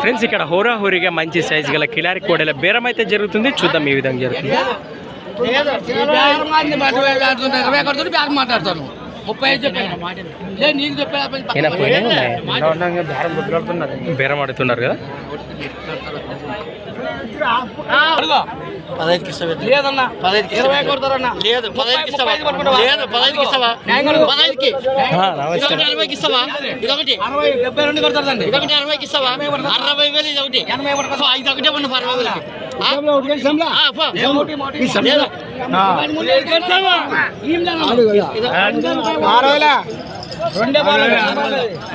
Friends ఇక్కడ హోరా హోరీగా మంచి సైజు గల కిలారి కోడెల బేరం అయితే జరుగుతుంది చూద్దాం ఏ విధంగా జరుగుతుంది మాట్లాడుతున్నాను ముప్పై ఐదు చెప్పాను లేదు నీకు చెప్పాను ఈయన పోయినాయి ఉన్నాయి. బేరం ఆడుతున్నారు కదా? పదహైదుకి ఇస్తావా లేదన్నా. పదహైదుకి ఇరవై కొడతారన్నా. లేదు పదహైదుకి ఇస్తావా లేదు పదహైదుకి ఇస్తావా పదహైదుకి. ఆ, రావచ్చు. ఇదొకటి అరవైకి ఇస్తావా ఇదొకటి. అరవై డెబ్బై రెండు కొడతారండి. ఇదొకటి అరవైకి ఇస్తావా అరవై వేలు ఇది ఒకటి ఎనభై ఒకటి. ఇది ఒకటే ఉన్న అరవై వేలకి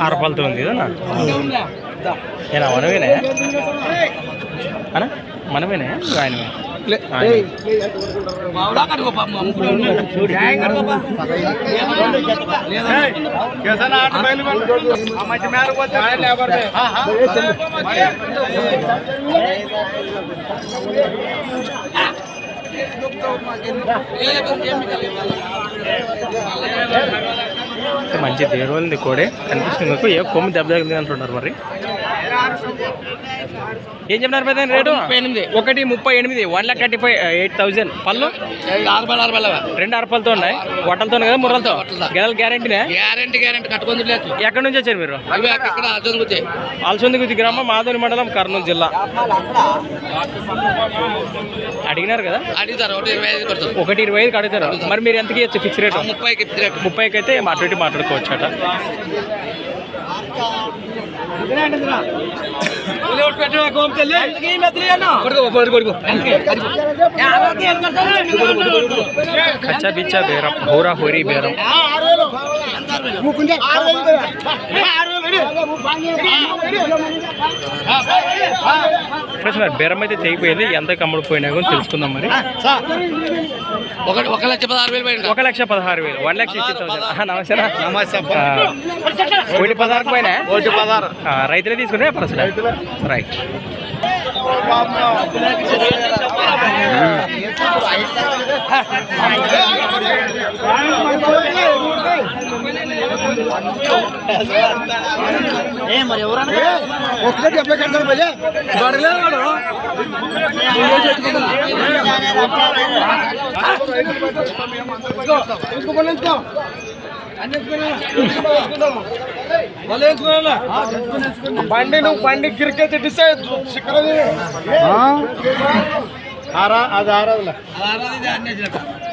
రూపాయలతో ఉంది కదా ఏనా మనమేనే అనా? మనమేనే ఆయనమే. ఆయనమే. మంచి దేవుడు ఉంది కోడే కనిపిస్తుంది. మీకు ఏ కొమ్మి దెబ్బ తగిలింది అంటున్నారు మరి? ఏం చెప్పినారు పెద్ద రేటు? ఎనిమిది. ఒకటి ముప్పై ఎనిమిది one lakh thirty five eight thousand పళ్ళు? రెండు అరపలతో ఉన్నాయి. వట్టలతో కదా ముర్రలతో? గెలలు గ్యారెంటీనే గ్యారంటీ గ్యారంటీ కట్టుకొని లేదు ఎక్కడి నుంచి వచ్చారు మీరు? అవి అక్కడ చదువుతాయి అలసొంది గుత్తి గ్రామం మాధురి మండలం కర్నూలు జిల్లా. అడిగినారు కదా? అడుగుతారు ఒకటి ఇరవై ఐదు ఒకటి ఇరవై ఐదుకి అడుగుతారు. మరి మీరు ఎంతకి ఇచ్చచ్చు ఫిక్స్ రేట్ ముప్పైకి ముప్పైకి అయితే మాట్లాడి మాట్లాడుకోవచ్చు అట కచ్చా బిచ్చా బేరం హోరా హోరీ బేరం ఫ్రెండ్స్ మరి బేరం అయితే తెగిపోయింది. ఎంత కమ్ముడు పోయినా కూడా తెలుసుకుందాం మరి. ఒక లక్ష పదహారు వేలు ఒక లక్ష పదహారు వేలు. వన్ లక్ష థౌసండ్ నమస్తేనా ఒకటి పదహారు పోయినా ఒకటి పదహారు. రైతులే తీసుకుంటే పర్సెంట్ రైట్. బండి నువ్వు బండి గిరికెత్తి డిసైడ్ ఆరా అది ఆరాదులే.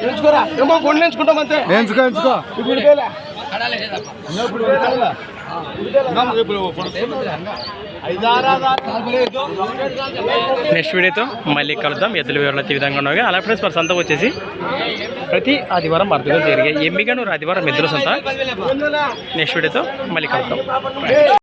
ఎంచుకోరా ఏమో కొండ ఎంచుకుంటాం అంతే. ఎంచుకో ఎంచుకో. ఇప్పుడు నెక్స్ట్ వీడియోతో మళ్ళీ కలుద్దాం. ఎద్దుల వివరాలు ఈ విధంగా ఉన్నాయి అలా ఫ్రెండ్స్ మరి సంత వచ్చేసి ప్రతి ఆదివారం అర్థంగా జరిగాయి ఎమ్మిగాను ఆదివారం ఎద్దుల సంత. నెక్స్ట్ వీడియోతో మళ్ళీ కలుద్దాం.